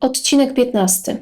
Odcinek 15.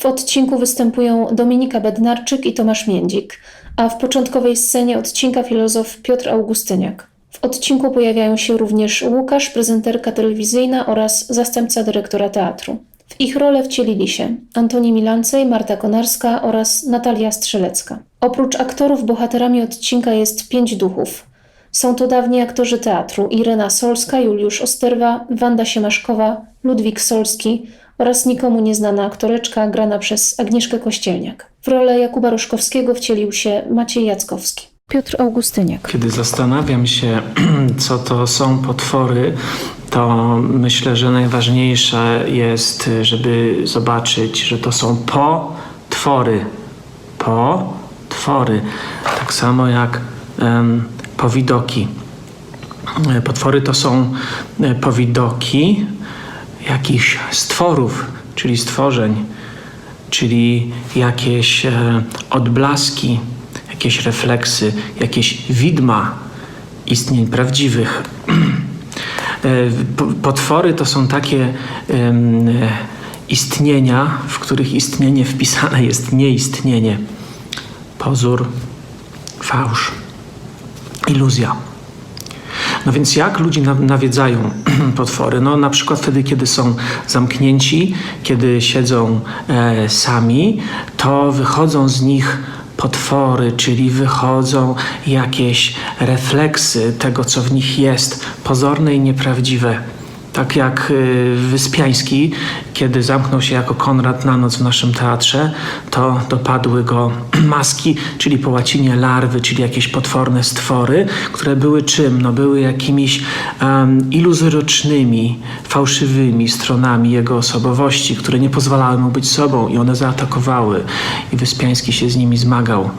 W odcinku występują Dominika Bednarczyk i Tomasz Międzik, a w początkowej scenie odcinka filozof Piotr Augustyniak. W odcinku pojawiają się również Łukasz, prezenterka telewizyjna oraz zastępca dyrektora teatru. W ich rolę wcielili się Antoni Milancej, Marta Konarska oraz Natalia Strzelecka. Oprócz aktorów bohaterami odcinka jest pięć duchów. Są to dawni aktorzy teatru Irena Solska, Juliusz Osterwa, Wanda Siemaszkowa, Ludwik Solski oraz nikomu nieznana aktoreczka grana przez Agnieszkę Kościelniak. W rolę Jakuba Roszkowskiego wcielił się Maciej Jackowski. Piotr Augustyniak. Kiedy zastanawiam się, co to są potwory, to myślę, że najważniejsze jest, żeby zobaczyć, że to są potwory. Potwory. Tak samo jak em, powidoki. E, Potwory to są e, powidoki jakichś stworów, czyli stworzeń, czyli jakieś e, odblaski, jakieś refleksy, jakieś widma istnień prawdziwych. E, po- Potwory to są takie e, istnienia, w których istnienie wpisane jest nieistnienie. Pozór, fałsz, iluzja. No więc jak ludzi na- nawiedzają potwory? No na przykład wtedy, kiedy są zamknięci, kiedy siedzą e, sami, to wychodzą z nich potwory, czyli wychodzą jakieś refleksy tego, co w nich jest, pozorne i nieprawdziwe. Tak jak y, Wyspiański, kiedy zamknął się jako Konrad na noc w naszym teatrze, to dopadły go maski, czyli po łacinie larwy, czyli jakieś potworne stwory, które były czym? No były jakimiś um, iluzorycznymi, fałszywymi stronami jego osobowości, które nie pozwalały mu być sobą i one zaatakowały i Wyspiański się z nimi zmagał.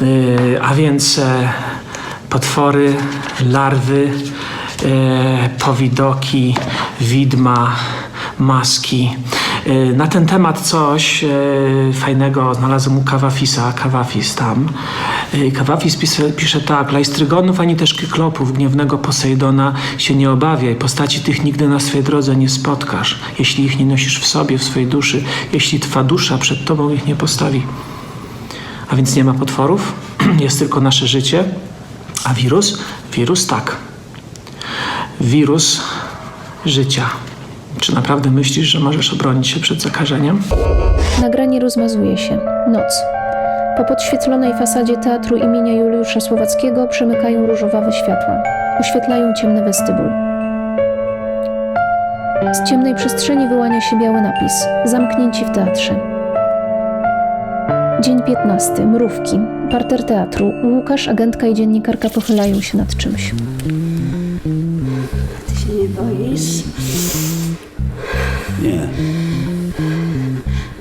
Yy, a więc e, potwory, larwy, powidoki, widma, maski. E, Na ten temat coś e, fajnego znalazłem u Kawafisa, Kawafis tam. E, Kawafis pisze, pisze tak, lajstrygonów ani też kyklopów gniewnego Posejdona się nie obawiaj, postaci tych nigdy na swej drodze nie spotkasz, jeśli ich nie nosisz w sobie, w swojej duszy, jeśli twa dusza przed tobą ich nie postawi. A więc nie ma potworów, jest tylko nasze życie. A wirus? Wirus tak. Wirus życia. Czy naprawdę myślisz, że możesz obronić się przed zakażeniem? Nagranie rozmazuje się. Noc. Po podświetlonej fasadzie teatru imienia Juliusza Słowackiego przemykają różowawe światła. Oświetlają ciemny westybul. Z ciemnej przestrzeni wyłania się biały napis. Zamknięci w teatrze. Dzień 15. Mrówki. Parter teatru. Łukasz, agentka i dziennikarka pochylają się nad czymś. Się nie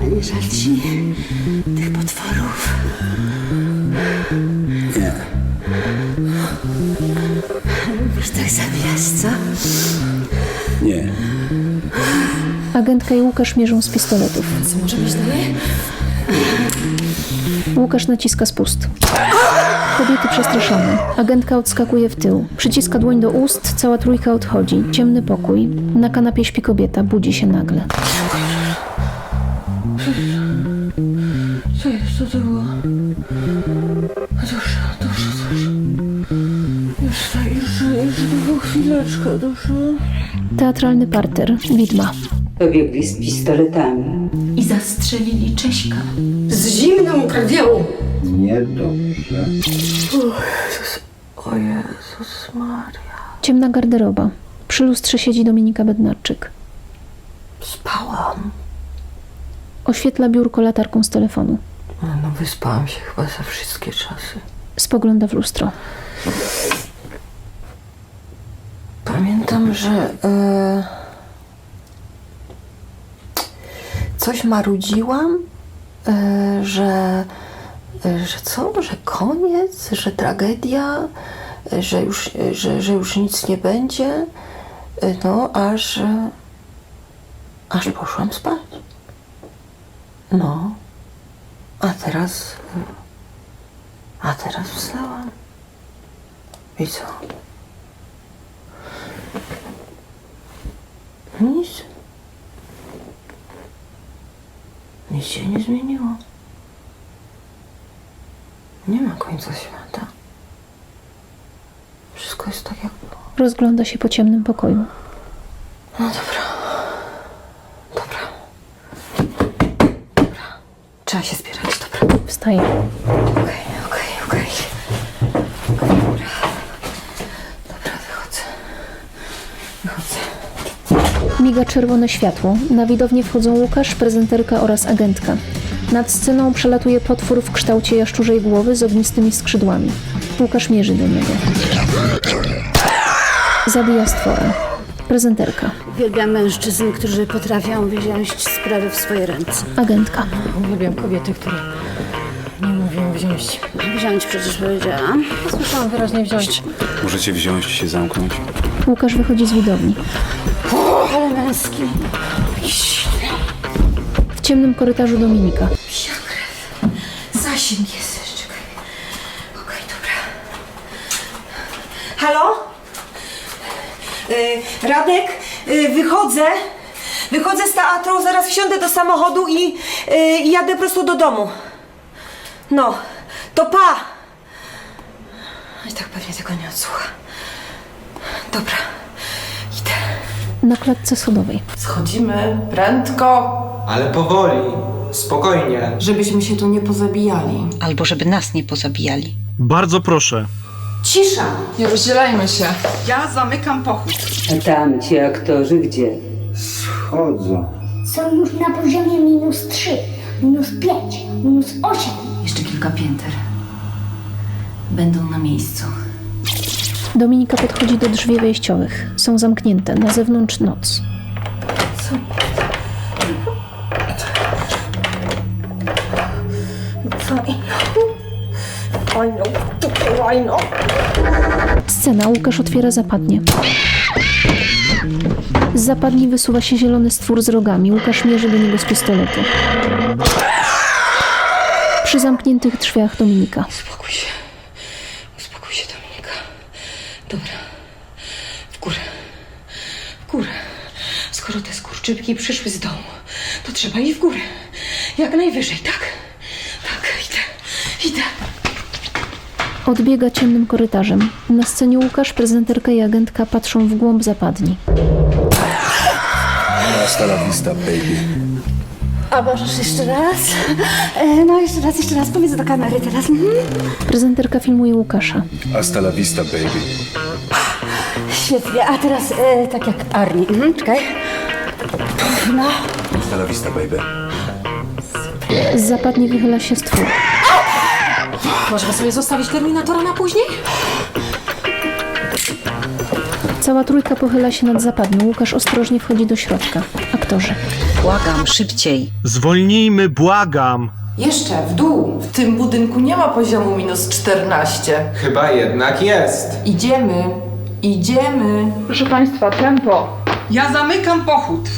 A nie żal ci tych potworów? nie. Lubisz tak zabijać, co? Nie. Agentka i Łukasz mierzą z pistoletów. Co może być dalej? Łukasz naciska spust. Kobiety przestraszone. Agentka odskakuje w tył. Przyciska dłoń do ust, cała trójka odchodzi. Ciemny pokój. Na kanapie śpi kobieta, budzi się nagle. Co jest? Co to było? Dobrze, dobrze, dobrze. Już tak, już, już tylko chwileczkę, dobrze? Teatralny parter. Widma. Pobiegli z pistoletami. i zastrzelili Cześka. Z zimną krwią! Niedobrze. O Jezus Maria. Ciemna garderoba. Przy lustrze siedzi Dominika Bednarczyk. Spałam. Oświetla biurko latarką z telefonu. No, no wyspałam się chyba za wszystkie czasy. Spogląda w lustro. Pamiętam, że e, coś marudziłam, e, że, że co, że koniec, że tragedia, że już, że, że już nic nie będzie. No, aż, aż poszłam spać. No, a teraz, a teraz wstałam. I co? Nic. Nic się nie zmieniło. Nie ma końca świata. Wszystko jest tak, jak było. Rozgląda się po ciemnym pokoju. No dobra. Dobra. Dobra. Trzeba się zbierać, dobra. Wstaje. Okej, okej, okej. Okej, Dobra. Dobra, wychodzę. Wychodzę. Miga czerwone światło. Na widownię wchodzą Łukasz, prezenterka oraz agentka. Nad sceną przelatuje potwór w kształcie jaszczurzej głowy z ognistymi skrzydłami. Łukasz mierzy do niego. Zabija stwora. Prezenterka. Uwielbiam mężczyzn, którzy potrafią wziąć sprawy w swoje ręce. Agentka. Uwielbiam kobiety, które nie mówią wziąć. Wziąć przecież powiedziałam. Słyszałam wyraźnie wziąć. Możecie wziąć i się zamknąć? Łukasz wychodzi z widowni. Ale męski. W ciemnym korytarzu Dominika. Zasięg jest, czekaj. Okej, dobra. Halo? Y, Radek, y, wychodzę. Wychodzę z teatru, zaraz wsiądę do samochodu i y, i jadę prosto do domu. No, to pa! I tak pewnie tego nie odsłucha. Dobra. Idę. Na klatce schodowej. Schodzimy prędko, Ale powoli, spokojnie. żebyśmy się tu nie pozabijali. Albo żeby nas nie pozabijali. Bardzo proszę. Cisza! Nie rozdzielajmy się. Ja zamykam pochód. A tam ci aktorzy gdzie? Schodzą. Są już na poziomie minus 3, minus 5, minus 8. Jeszcze kilka pięter. Będą na miejscu. Dominika podchodzi do drzwi wejściowych. Są zamknięte. Na zewnątrz noc. Tutaj łajno. Scena. Łukasz otwiera zapadnię. Z zapadni wysuwa się zielony stwór z rogami. Łukasz mierzy do niego z pistoletu. Przy zamkniętych drzwiach Dominika. Uspokój się. Uspokój się, Dominika. Dobra. W górę. W górę. Skoro te skurczypki przyszły z domu, to trzeba iść w górę. Jak najwyżej? Tak, idę. Idę. Odbiega ciemnym korytarzem. Na scenie Łukasz, prezenterka i agentka patrzą w głąb zapadni. Hasta la vista, baby. A możesz jeszcze raz? E, no, jeszcze raz, jeszcze raz. Powiedz do kamery teraz. Mhm. Prezenterka filmuje Łukasza. Hasta la vista, baby. Świetnie. A teraz e, tak jak Arni. Mhm, czekaj. No. Hasta la vista, baby. Z zapadni wychyla się stwór. Możemy sobie zostawić Terminatora na później? Cała trójka pochyla się nad zapadnią. Łukasz ostrożnie wchodzi do środka. Aktorzy. Błagam, szybciej. Zwolnijmy, błagam. Jeszcze w dół. W tym budynku nie ma poziomu minus 14. Chyba jednak jest. Idziemy. Idziemy. Proszę Państwa, tempo. Ja zamykam pochód.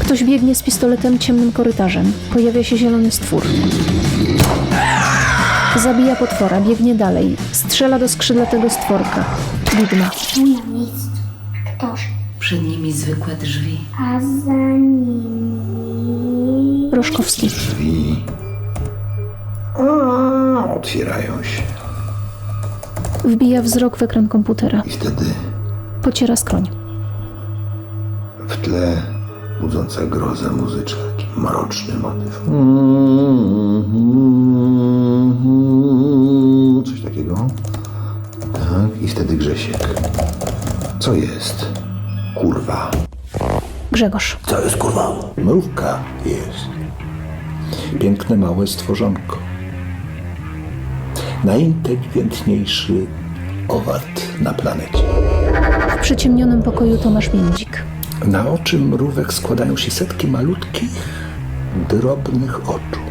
Ktoś biegnie z pistoletem ciemnym korytarzem. Pojawia się zielony stwór. Zabija potwora, biegnie dalej. Strzela do skrzydlatego stworka. Widma. Tu miejscu aktorzy, Przed nimi zwykłe drzwi. a za nimi... Roszkowski. Drzwi. A, otwierają się. Wbija wzrok w ekran komputera. I wtedy Pociera skroń. w tle budząca grozę muzyczka. Taki mroczny motyw. Coś takiego. Tak, i wtedy Grzesiek. Co jest? Kurwa. Grzegorz. Co jest kurwa? Mrówka jest. Piękne małe stworzonko. Najinteligentniejszy owad na planecie. W przyciemnionym pokoju Tomasz Międzik. Na oczy mrówek składają się setki malutkich, drobnych oczu.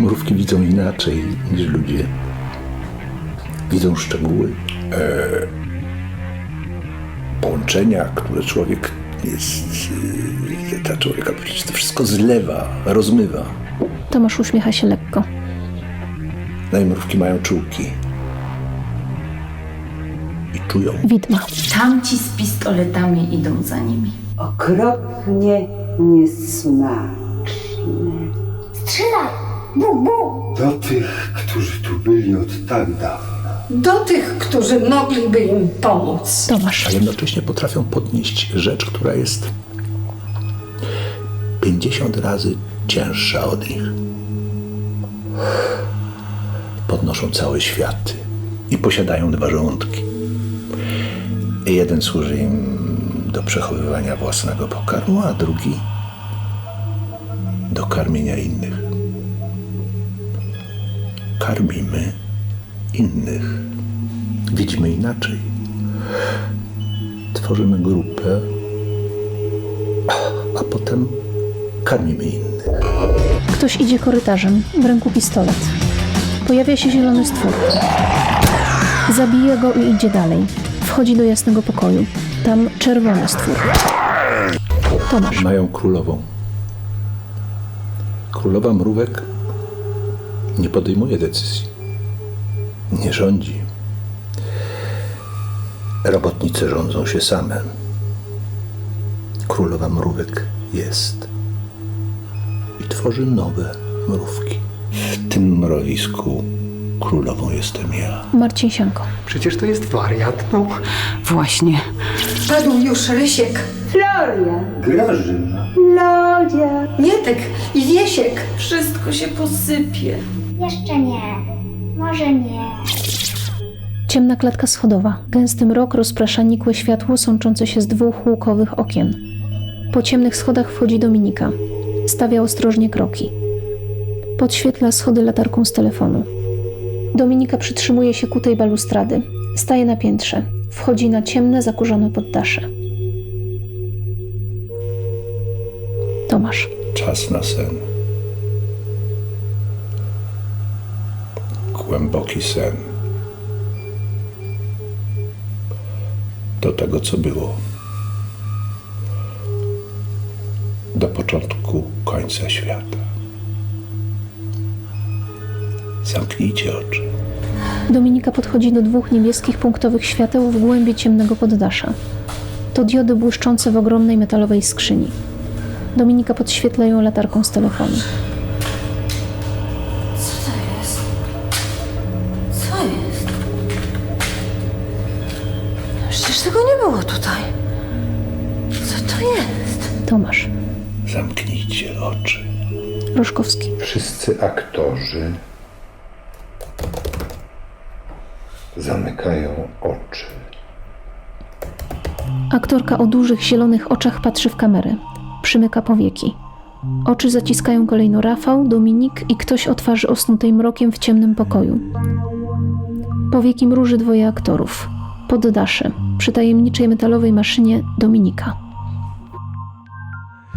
Mrówki widzą inaczej niż ludzie. Widzą szczegóły, e, połączenia, które człowiek jest, e, dla człowieka to wszystko zlewa, rozmywa. Tomasz uśmiecha się lekko. No i mrówki mają czułki. I czują. Widma. Tamci z pistoletami idą za nimi. Okropnie niesmacznie. Strzelaj! Do tych, którzy tu byli od tak dawna. Do tych, którzy mogliby im pomóc. Tomasz. a jednocześnie potrafią podnieść rzecz, która jest 50 razy cięższa od nich. Podnoszą całe światy i posiadają dwa żołądki. Jeden służy im do przechowywania własnego pokarmu, a drugi do karmienia innych. Karmimy innych. Widzimy inaczej. Tworzymy grupę, a potem karmimy innych. Ktoś idzie korytarzem, w ręku pistolet. Pojawia się zielony stwór. Zabija go i idzie dalej. Wchodzi do jasnego pokoju. Tam czerwony stwór. Tomasz. Mają królową. Królowa mrówek nie podejmuje decyzji. Nie rządzi. Robotnice rządzą się same. Królowa mrówek jest i tworzy nowe mrówki. W tym mrowisku królową jestem ja. Marcin Sianko. Przecież to jest wariat, no. Właśnie. Padł już Rysiek, Grażyna. Mietek i Wiesiek. Wszystko się posypie. Jeszcze nie. Może nie. Ciemna klatka schodowa. Gęsty mrok rozprasza nikłe światło sączące się z dwóch łukowych okien. Po ciemnych schodach wchodzi Dominika. Stawia ostrożnie kroki. Podświetla schody latarką z telefonu. Dominika przytrzymuje się kutej balustrady. Staje na piętrze. Wchodzi na ciemne, zakurzone poddasze. Tomasz. Czas na sen. Głęboki sen. Do tego, co było. Do początku końca świata. Zamknijcie oczy. Dominika podchodzi do dwóch niebieskich punktowych świateł w głębi ciemnego poddasza. To diody błyszczące w ogromnej metalowej skrzyni. Dominika podświetla ją latarką z telefonu. Tomasz. Zamknijcie oczy. Roszkowski. Wszyscy aktorzy zamykają oczy. Aktorka o dużych zielonych oczach patrzy w kamerę. Przymyka powieki. Oczy zaciskają kolejno Rafał, Dominik i ktoś o twarzy osnutej mrokiem w ciemnym pokoju. Powieki mruży dwoje aktorów. Poddasze. Przy tajemniczej metalowej maszynie Dominika.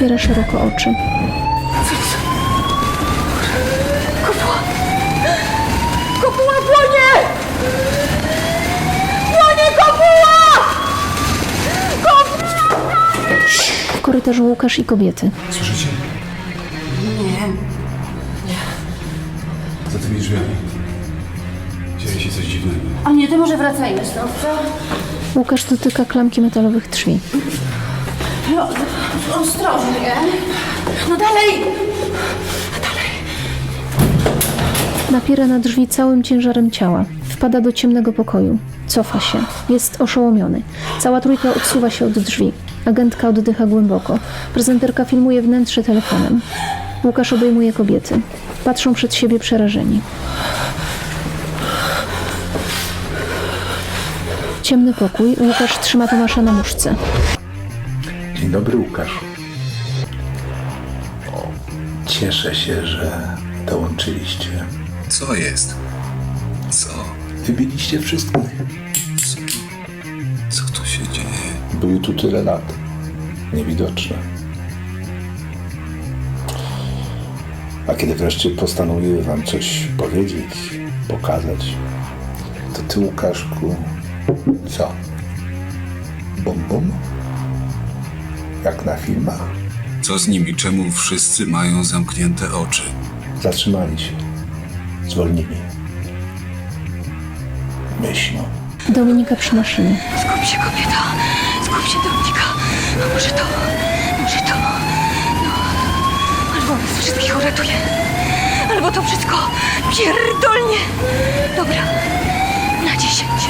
Otwiera szeroko oczy. Kopuła płonie! Płonie kopuła! W korytarzu Łukasz i kobiety. Słyszycie? Nie. Za tymi drzwiami. Dzieje się coś dziwnego. A nie, to może wracajmy stąd, co? Łukasz dotyka klamki metalowych drzwi. No, ostrożnie. No dalej! Napiera na drzwi całym ciężarem ciała. Wpada do ciemnego pokoju. Cofa się. Jest oszołomiony. Cała trójka odsuwa się od drzwi. Agentka oddycha głęboko. Prezenterka filmuje wnętrze telefonem. Łukasz obejmuje kobiety. Patrzą przed siebie przerażeni. Ciemny pokój. Łukasz trzyma Tomasza na muszce. Dzień dobry, Łukasz. Cieszę się, że dołączyliście. Co jest? Co? Wybiliście wszystkich. Co tu się dzieje? Były tu tyle lat. Niewidoczne. A kiedy wreszcie postanowiły wam coś powiedzieć, pokazać, to ty, Łukaszku, co? Bum bum? Jak na filmach? Co z nimi? Czemu wszyscy mają zamknięte oczy? Zatrzymali się. Zwolnili. Myślą. Dominika przy maszynie. Skup się, kobieta. Skup się, Dominika. A może to, może to. No. Albo nas wszystkich uratuje. Albo to wszystko pierdolnie. Dobra. Na dziesięć.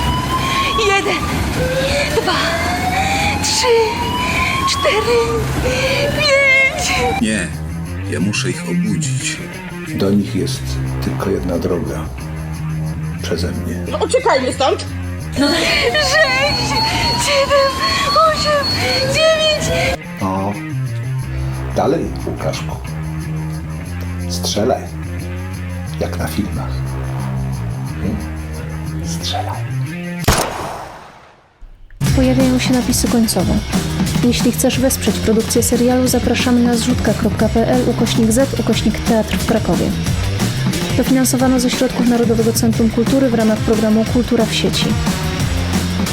Jeden, dwa, trzy, cztery, pięć. Nie, ja muszę ich obudzić. Do nich jest tylko jedna droga. Przeze mnie. No uciekajmy stąd. Sześć, siedem, osiem, dziewięć. O, dalej, Łukaszku. Strzelaj. Jak na filmach. Hmm? Strzelaj. Pojawiają się napisy końcowe. Jeśli chcesz wesprzeć produkcję serialu, zapraszamy na zrzutka.pl ukośnik z ukośnik teatr w Krakowie. Dofinansowano ze środków Narodowego Centrum Kultury w ramach programu Kultura w sieci.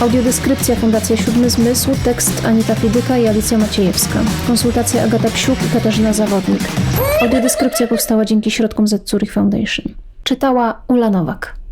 Audiodeskrypcja Fundacja Siódmy Zmysł, tekst Anita Fidyka i Alicja Maciejewska. Konsultacja Agata Psiuk i Katarzyna Zawodnik. Audiodeskrypcja powstała dzięki środkom Z Zurich Foundation. Czytała Ula Nowak.